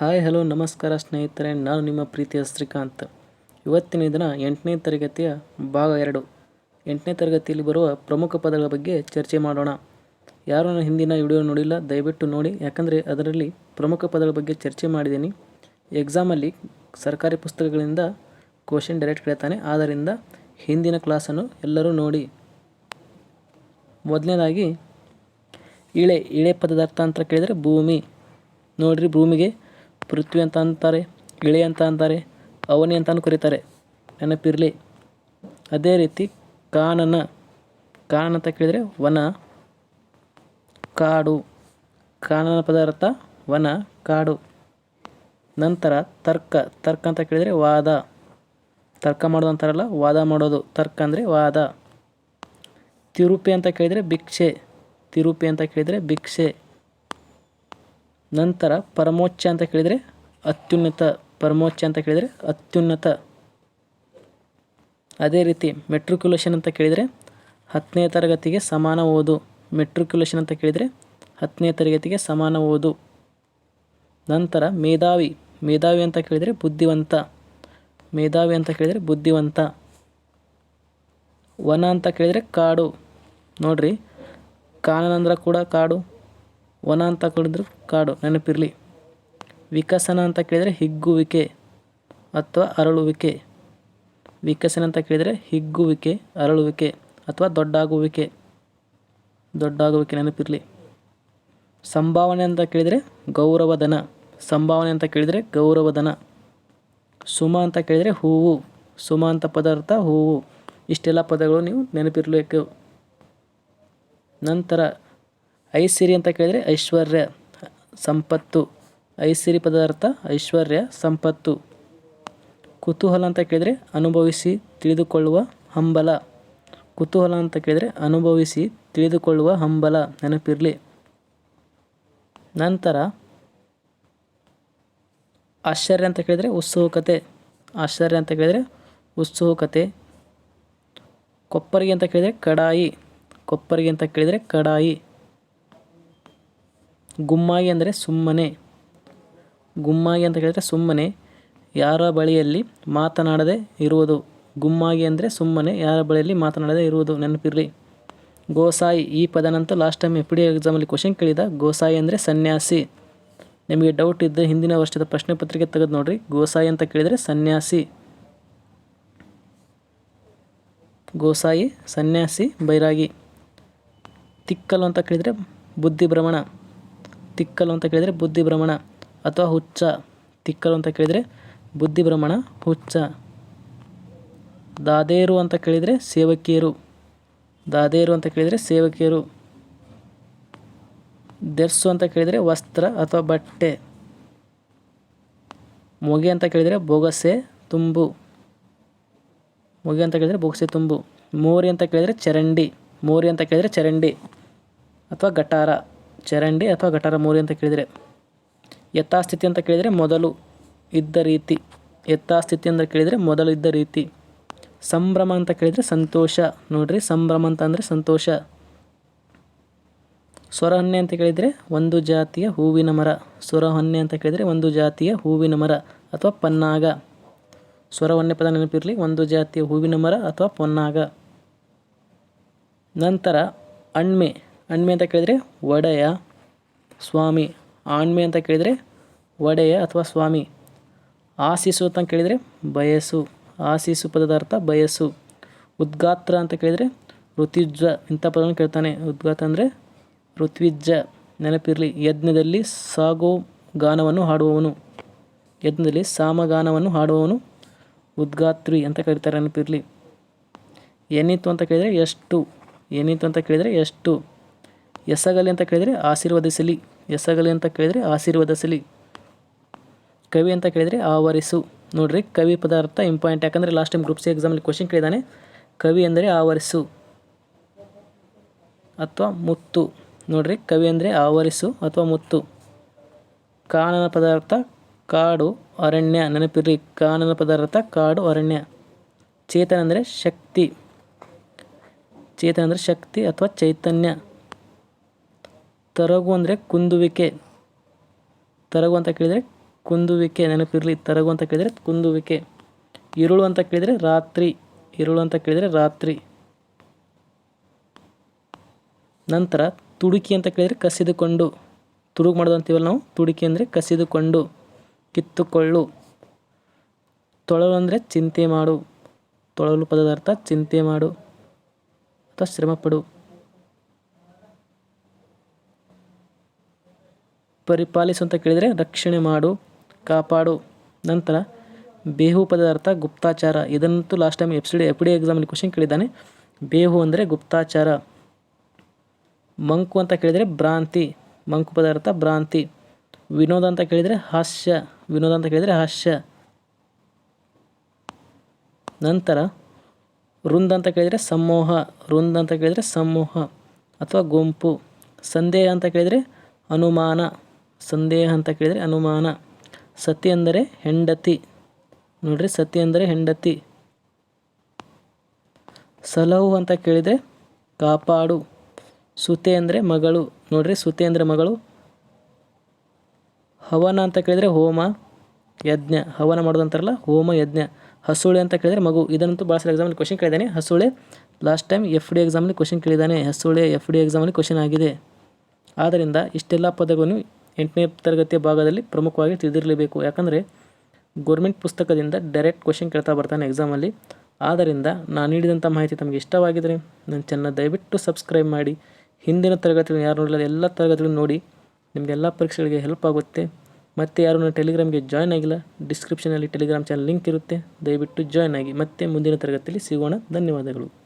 Hi, hello, ನಮಸ್ಕಾರ ಸ್ನೇಹಿತರೆ. ನಾನು ನಿಮ್ಮ ಪ್ರೀತಿಯ ಶ್ರೀಕಾಂತ್. ಇವತ್ತಿನ ದಿನ ಎಂಟನೇ ತರಗತಿಯ ಭಾಗ ಎರಡು. ಎಂಟನೇ ತರಗತಿಯಲ್ಲಿ ಬರುವ ಪ್ರಮುಖ ಪದಗಳ ಬಗ್ಗೆ ಚರ್ಚೆ ಮಾಡೋಣ. ಯಾರು ನನ್ನ ಹಿಂದಿನ ವಿಡಿಯೋ ನೋಡಿಲ್ಲ, ದಯವಿಟ್ಟು ನೋಡಿ. ಯಾಕಂದರೆ ಅದರಲ್ಲಿ ಪ್ರಮುಖ ಪದಗಳ ಬಗ್ಗೆ ಚರ್ಚೆ ಮಾಡಿದ್ದೀನಿ. ಎಕ್ಸಾಮಲ್ಲಿ ಸರ್ಕಾರಿ ಪುಸ್ತಕಗಳಿಂದ ಕ್ವಶನ್ ಡೈರೆಕ್ಟ್ ಕೇಳ್ತಾನೆ. ಆದ್ದರಿಂದ ಹಿಂದಿನ ಕ್ಲಾಸನ್ನು ಎಲ್ಲರೂ ನೋಡಿ. ಮೊದಲನೇದಾಗಿ, ಇಳೆ. ಇಳೆ ಪದದ ಅರ್ಥ ಅಂತ ಕೇಳಿದರೆ ಭೂಮಿ. ನೋಡಿರಿ ಭೂಮಿಗೆ ಪೃಥ್ವಿ ಅಂತ ಅಂತಾರೆ, ಇಳಿ ಅಂತ ಅಂತಾರೆ, ಅವನಿ ಅಂತಲೂ ಕರೀತಾರೆ. ನೆನಪಿರಲಿ. ಅದೇ ರೀತಿ ಕಾನನ ಕಾನನ ಅಂತ ಕೇಳಿದರೆ ವನ, ಕಾಡು. ಕಾನನ ಪದಾರ್ಥ ವನ, ಕಾಡು. ನಂತರ ತರ್ಕ ತರ್ಕ ಅಂತ ಕೇಳಿದರೆ ವಾದ. ತರ್ಕ ಮಾಡೋದು ಅಂತಾರಲ್ಲ, ವಾದ ಮಾಡೋದು. ತರ್ಕ ಅಂದರೆ ವಾದ. ತಿರುಪಿ ಅಂತ ಕೇಳಿದರೆ ಭಿಕ್ಷೆ. ತಿರುಪಿ ಅಂತ ಕೇಳಿದರೆ ಭಿಕ್ಷೆ. ನಂತರ ಪರಮೋಚ್ಚ ಅಂತ ಕೇಳಿದರೆ ಅತ್ಯುನ್ನತ ಪರಮೋಚ್ಚ ಅಂತ ಕೇಳಿದರೆ ಅತ್ಯುನ್ನತ. ಅದೇ ರೀತಿ ಮೆಟ್ರಿಕ್ಯುಲೇಷನ್ ಅಂತ ಕೇಳಿದರೆ ಹತ್ತನೇ ತರಗತಿಗೆ ಸಮಾನ ಓದು. ಮೆಟ್ರಿಕ್ಯುಲೇಷನ್ ಅಂತ ಕೇಳಿದರೆ ಹತ್ತನೇ ತರಗತಿಗೆ ಸಮಾನ ಓದು. ನಂತರ ಮೇಧಾವಿ. ಮೇಧಾವಿ ಅಂತ ಕೇಳಿದರೆ ಬುದ್ಧಿವಂತ. ಮೇಧಾವಿ ಅಂತ ಕೇಳಿದರೆ ಬುದ್ಧಿವಂತ. ವನ ಅಂತ ಕೇಳಿದರೆ ಕಾಡು. ನೋಡ್ರಿ, ಕಾನನಂದ್ರ ಕೂಡ ಕಾಡು. ವನ ಅಂತ ಕೇಳಿದ್ರು ಕಾಡು, ನೆನಪಿರಲಿ. ವಿಕಸನ ಅಂತ ಕೇಳಿದರೆ ಹಿಗ್ಗುವಿಕೆ ಅಥವಾ ಅರಳುವಿಕೆ. ವಿಕಸನ ಅಂತ ಕೇಳಿದರೆ ಹಿಗ್ಗುವಿಕೆ, ಅರಳುವಿಕೆ ಅಥವಾ ದೊಡ್ಡಾಗುವಿಕೆ. ದೊಡ್ಡಾಗುವಿಕೆ, ನೆನಪಿರಲಿ. ಸಂಭಾವನೆ ಅಂತ ಕೇಳಿದರೆ ಗೌರವಧನ. ಸಂಭಾವನೆ ಅಂತ ಕೇಳಿದರೆ ಗೌರವಧನ. ಸುಮ ಅಂತ ಕೇಳಿದರೆ ಹೂವು. ಸುಮ ಅಂತ ಪದಾರ್ಥ ಹೂವು. ಇಷ್ಟೆಲ್ಲ ಪದಗಳು ನೀವು ನೆನಪಿರಬೇಕು ನಂತರ ಐಸಿರಿ ಅಂತ ಕೇಳಿದರೆ ಐಶ್ವರ್ಯ ಸಂಪತ್ತು, ಐಸಿರಿ ಪದಾರ್ಥ, ಐಶ್ವರ್ಯ ಸಂಪತ್ತು. ಕುತೂಹಲ ಅಂತ ಕೇಳಿದರೆ ಅನುಭವಿಸಿ ತಿಳಿದುಕೊಳ್ಳುವ ಹಂಬಲ. ಕುತೂಹಲ ಅಂತ ಕೇಳಿದರೆ ಅನುಭವಿಸಿ ತಿಳಿದುಕೊಳ್ಳುವ ಹಂಬಲ. ನೆನಪಿರಲಿ. ನಂತರ ಆಶ್ಚರ್ಯ ಅಂತ ಕೇಳಿದರೆ ಉತ್ಸುಕತೆ. ಆಶ್ಚರ್ಯ ಅಂತ ಕೇಳಿದರೆ ಉತ್ಸುಕತೆ. ಕೊಪ್ಪರಿಗೆ ಅಂತ ಕೇಳಿದರೆ ಕಡಾಯಿ. ಕೊಪ್ಪರಿಗೆ ಅಂತ ಕೇಳಿದರೆ ಕಡಾಯಿ. ಗುಮ್ಮಾಗಿ ಅಂದರೆ ಸುಮ್ಮನೆ. ಗುಮ್ಮಾಯಿ ಅಂತ ಹೇಳಿದರೆ ಸುಮ್ಮನೆ. ಯಾರ ಬಳಿಯಲ್ಲಿ ಮಾತನಾಡದೆ ಇರುವುದು? ಗುಮ್ಮಾಗಿ ಅಂದರೆ ಸುಮ್ಮನೆ. ಯಾರ ಬಳಿಯಲ್ಲಿ ಮಾತನಾಡದೆ ಇರುವುದು? ನೆನಪಿರಲಿ. ಗೋಸಾಯಿ, ಈ ಪದನಂತೂ ಲಾಸ್ಟ್ ಟೈಮ್ ಎಫ್ ಡಿ ಎಕ್ಸಾಮಲ್ಲಿ ಕ್ವಶನ್ ಕೇಳಿದ. ಗೋಸಾಯಿ ಅಂದರೆ ಸನ್ಯಾಸಿ. ನಿಮಗೆ ಡೌಟ್ ಇದ್ದರೆ ಹಿಂದಿನ ವರ್ಷದ ಪ್ರಶ್ನೆ ಪತ್ರಿಕೆ ತೆಗೆದು ನೋಡಿರಿ. ಗೋಸಾಯಿ ಅಂತ ಕೇಳಿದರೆ ಸನ್ಯಾಸಿ. ಗೋಸಾಯಿ, ಸನ್ಯಾಸಿ, ಬೈರಾಗಿ. ತಿಕ್ಕಲು ಅಂತ ಕೇಳಿದರೆ ಬುದ್ಧಿಭ್ರಮಣ. ತಿಕ್ಕಲು ಅಂತ ಕೇಳಿದರೆ ಬುದ್ಧಿ ಭ್ರಮಣ ಅಥವಾ ಹುಚ್ಚ ತಿಕ್ಕಲು ಅಂತ ಕೇಳಿದರೆ ಬುದ್ಧಿ ಭ್ರಮಣ, ಹುಚ್ಚ. ದಾದೇರು ಅಂತ ಕೇಳಿದರೆ ಸೇವಕಿಯರು. ದಾದೇರು ಅಂತ ಕೇಳಿದರೆ ಸೇವಕಿಯರು. ದೆರ್ಸು ಅಂತ ಕೇಳಿದರೆ ವಸ್ತ್ರ ಅಥವಾ ಬಟ್ಟೆ. ಮೊಗೆ ಅಂತ ಕೇಳಿದರೆ ಬೊಗಸೆ, ತುಂಬು. ಮೊಗೆ ಅಂತ ಕೇಳಿದರೆ ಬೊಗಸೆ, ತುಂಬು. ಮೋರಿ ಅಂತ ಕೇಳಿದರೆ ಚರಂಡಿ. ಮೋರಿ ಅಂತ ಕೇಳಿದರೆ ಚರಂಡಿ ಅಥವಾ ಗಟಾರ. ಚರಂಡಿ ಅಥವಾ ಗಟಾರ ಮೂರಿ ಅಂತ ಕೇಳಿದರೆ? ಯಥಾಸ್ಥಿತಿ ಅಂತ ಕೇಳಿದರೆ ಮೊದಲು ಇದ್ದ ರೀತಿ. ಯಥಾಸ್ಥಿತಿ ಅಂತ ಕೇಳಿದರೆ ಮೊದಲು ಇದ್ದ ರೀತಿ. ಸಂಭ್ರಮ ಅಂತ ಕೇಳಿದರೆ ಸಂತೋಷ. ನೋಡ್ರಿ, ಸಂಭ್ರಮ ಅಂತ ಅಂದರೆ ಸಂತೋಷ. ಸ್ವರಹೊನ್ನೆ ಅಂತ ಕೇಳಿದರೆ ಒಂದು ಜಾತಿಯ ಹೂವಿನ ಮರ. ಸ್ವರಹೊನ್ನೆ ಅಂತ ಕೇಳಿದರೆ ಒಂದು ಜಾತಿಯ ಹೂವಿನ ಮರ ಅಥವಾ ಪನ್ನಾಗ. ಸ್ವರಹೊನ್ನೆ ಪದ ನೆನಪಿರಲಿ, ಒಂದು ಜಾತಿಯ ಹೂವಿನ ಮರ ಅಥವಾ ಪೊನ್ನಾಗ. ನಂತರ ಅಣ್ಮೆ. ಅಣ್ಮೆ ಅಂತ ಕೇಳಿದರೆ ಒಡೆಯ ಸ್ವಾಮಿ. ಆಣ್ಮೆ ಅಂತ ಕೇಳಿದರೆ ಒಡೆಯ ಅಥವಾ ಸ್ವಾಮಿ. ಆಸಿಸು ಅಂತ ಕೇಳಿದರೆ ಬಯಸು. ಆಸಿಸು ಪದದ ಅರ್ಥ ಬಯಸು. ಉದ್ಗಾತ್ರ ಅಂತ ಕೇಳಿದರೆ ಋತ್ವಿಜ್ಜ ಇಂಥ ಪದವನ್ನು ಕೇಳ್ತಾನೆ. ಉದ್ಗಾತ್ರ ಅಂದರೆ ಋತ್ವಿಜ್ಜ, ನೆನಪಿರಲಿ. ಯಜ್ಞದಲ್ಲಿ ಸಾಗೋ ಗಾನವನ್ನು ಹಾಡುವವನು. ಯಜ್ಞದಲ್ಲಿ ಸಾಮಗಾನವನ್ನು ಹಾಡುವವನು ಉದ್ಗಾತ್ರಿ ಅಂತ ಕರೀತಾರೆ ನೆನಪಿರಲಿ. ಏನಿತ್ತು ಅಂತ ಕೇಳಿದರೆ ಎಷ್ಟು. ಏನಿತ್ತು ಅಂತ ಕೇಳಿದರೆ ಎಷ್ಟು. ಎಸಗಲಿ ಅಂತ ಕೇಳಿದರೆ ಆಶೀರ್ವದಿಸಲಿ. ಎಸ್ಸಾಗಲಿ ಅಂತ ಕೇಳಿದರೆ ಆಶೀರ್ವದಿಸಲಿ. ಕವಿ ಅಂತ ಕೇಳಿದರೆ ಆವರಿಸು. ನೋಡ್ರಿ, ಕವಿ ಪದಾರ್ಥ ಇಂಪಾರ್ಟೆಂಟ್. ಯಾಕಂದರೆ ಲಾಸ್ಟ್ ಟೈಮ್ ಗ್ರೂಪ್ ಸಿ ಎಕ್ಸಾಮಲ್ಲಿ ಕ್ವಶನ್ ಕೇಳಿದಾನೆ. ಕವಿ ಅಂದರೆ ಆವರಿಸು ಅಥವಾ ಮುತ್ತು. ನೋಡ್ರಿ, ಕವಿ ಅಂದರೆ ಆವರಿಸು ಅಥವಾ ಮುತ್ತು. ಕಾನನ ಪದಾರ್ಥ, ಕಾಡು, ಅರಣ್ಯ. ನೆನಪಿರಿ ಕಾನನ ಪದಾರ್ಥ, ಕಾಡು, ಅರಣ್ಯ. ಚೇತನ ಅಂದರೆ ಶಕ್ತಿ. ಚೇತನ ಅಂದರೆ ಶಕ್ತಿ ಅಥವಾ ಚೈತನ್ಯ. ತರಗು ಅಂದರೆ ಕುಂದುವಿಕೆ. ತರಗು ಅಂತ ಕೇಳಿದರೆ ಕುಂದುವಿಕೆ, ನೆನಪಿರಲಿ. ತರಗು ಅಂತ ಕೇಳಿದರೆ ಕುಂದುವಿಕೆ. ಇರುಳು ಅಂತ ಕೇಳಿದರೆ ರಾತ್ರಿ. ಇರುಳು ಅಂತ ಕೇಳಿದರೆ ರಾತ್ರಿ. ನಂತರ ತುಡುಕಿ ಅಂತ ಕೇಳಿದರೆ ಕಸಿದುಕೊಂಡು. ತುಡುಕು ಮಾಡೋದು ಅಂತೀವಲ್ಲ ನಾವು? ತುಡುಕಿ ಅಂದರೆ ಕಸಿದುಕೊಂಡು. ಕಿತ್ತುಕೊಳ್ಳು. ತೊಳಲು ಅಂದರೆ ಚಿಂತೆ ಮಾಡು. ತೊಳಲು ಪದದ ಅರ್ಥ ಚಿಂತೆ ಮಾಡು. ಅಥವಾ ಶ್ರಮಪಡು. ಪರಿಪಾಲಿಸು ಅಂತ ಕೇಳಿದರೆ ರಕ್ಷಣೆ ಮಾಡು, ಕಾಪಾಡು. ನಂತರ ಬೇಹು ಪದದ ಅರ್ಥ ಗುಪ್ತಾಚಾರ. ಇದಂತೂ last time F C D F D ಎಕ್ಸಾಮಲ್ಲಿ ಕ್ವಶನ್ ಕೇಳಿದ್ದಾನೆ. ಬೇಹು ಅಂದರೆ ಗುಪ್ತಾಚಾರ. ಮಂಕು ಅಂತ ಕೇಳಿದರೆ ಭ್ರಾಂತಿ. ಮಂಕು ಪದ ಅರ್ಥ ಭ್ರಾಂತಿ. ವಿನೋದ ಅಂತ ಕೇಳಿದರೆ ಹಾಸ್ಯ. ವಿನೋದ ಅಂತ ಕೇಳಿದರೆ ಹಾಸ್ಯ. ನಂತರ ವೃಂದ ಅಂತ ಕೇಳಿದರೆ ಸಮೂಹ. ವೃಂದ ಅಂತ ಕೇಳಿದರೆ ಸಮೂಹ ಅಥವಾ ಗುಂಪು. ಸಂದೇಹ ಅಂತ ಕೇಳಿದರೆ ಅನುಮಾನ. ಸಂದೇಹ ಅಂತ ಕೇಳಿದರೆ ಅನುಮಾನ. ಸತಿ ಅಂದರೆ ಹೆಂಡತಿ. ನೋಡ್ರಿ, ಸತಿ ಅಂದರೆ ಹೆಂಡತಿ. ಸಲಹು ಅಂತ ಕೇಳಿದರೆ ಕಾಪಾಡು. ಸುತೆ ಅಂದರೆ ಮಗಳು. ನೋಡ್ರಿ, ಸುತೆ ಅಂದರೆ ಮಗಳು. ಹವನ ಅಂತ ಕೇಳಿದರೆ ಹೋಮ, ಯಜ್ಞ. ಹವನ ಮಾಡೋದು ಅಂತಾರಲ್ಲ ಹೋಮ, ಯಜ್ಞ. ಹಸುಳೆ ಅಂತ ಕೇಳಿದರೆ ಮಗು. ಇದನ್ನಂತೂ ಭಾಳ ಸಲ ಎಕ್ಸಾಮಲ್ಲಿ ಕ್ವಶನ್ ಕೇಳಿದ್ದಾನೆ. ಹಸುಳೆ ಲಾಸ್ಟ್ ಟೈಮ್ ಎಫ್ ಡಿ ಎಕ್ಸಾಮಲ್ಲಿ ಕ್ವಶನ್ ಕೇಳಿದ್ದಾನೆ. ಹಸುಳೆ ಎಫ್ ಡಿ ಎಕ್ಸಾಮಲ್ಲಿ ಕ್ವಶನ್ ಆಗಿದೆ. ಆದ್ದರಿಂದ ಇಷ್ಟೆಲ್ಲ ಪದಗಳನ್ನು ಎಂಟನೇ ತರಗತಿಯ ಭಾಗದಲ್ಲಿ ಪ್ರಮುಖವಾಗಿ ತಿಳಿದಿರಲೇಬೇಕು. ಯಾಕಂದರೆ ಗೋರ್ಮೆಂಟ್ ಪುಸ್ತಕದಿಂದ ಡೈರೆಕ್ಟ್ ಕ್ವಶನ್ ಕೇಳ್ತಾ ಬರ್ತಾನೆ ಎಕ್ಸಾಮಲ್ಲಿ ಆದ್ದರಿಂದ ನಾನು ನೀಡಿದಂಥ ಮಾಹಿತಿ ತಮಗೆ ಇಷ್ಟವಾಗಿದ್ದರೆ ನನ್ನ ಚಾನಲ್ ದಯವಿಟ್ಟು ಸಬ್ಸ್ಕ್ರೈಬ್ ಮಾಡಿ. ಹಿಂದಿನ ತರಗತಿಗಳು ಯಾರು ನೋಡಿಲ್ಲ, ಎಲ್ಲ ತರಗತಿಗಳನ್ನು ನೋಡಿ. ನಿಮಗೆಲ್ಲ ಪರೀಕ್ಷೆಗಳಿಗೆ ಹೆಲ್ಪ್ ಆಗುತ್ತೆ. ಮತ್ತು ಯಾರು ನನ್ನ ಟೆಲಿಗ್ರಾಮ್ಗೆ ಜಾಯ್ನ್ ಆಗಿಲ್ಲ ಡಿಸ್ಕ್ರಿಪ್ಷನಲ್ಲಿ ಟೆಲಿಗ್ರಾಮ್ ಚಾನಲ್ ಲಿಂಕ್ ಇರುತ್ತೆ. ದಯವಿಟ್ಟು ಜಾಯ್ನ್ ಆಗಿ. ಮತ್ತೆ ಮುಂದಿನ ತರಗತಿಯಲ್ಲಿ ಸಿಗೋಣ. ಧನ್ಯವಾದಗಳು.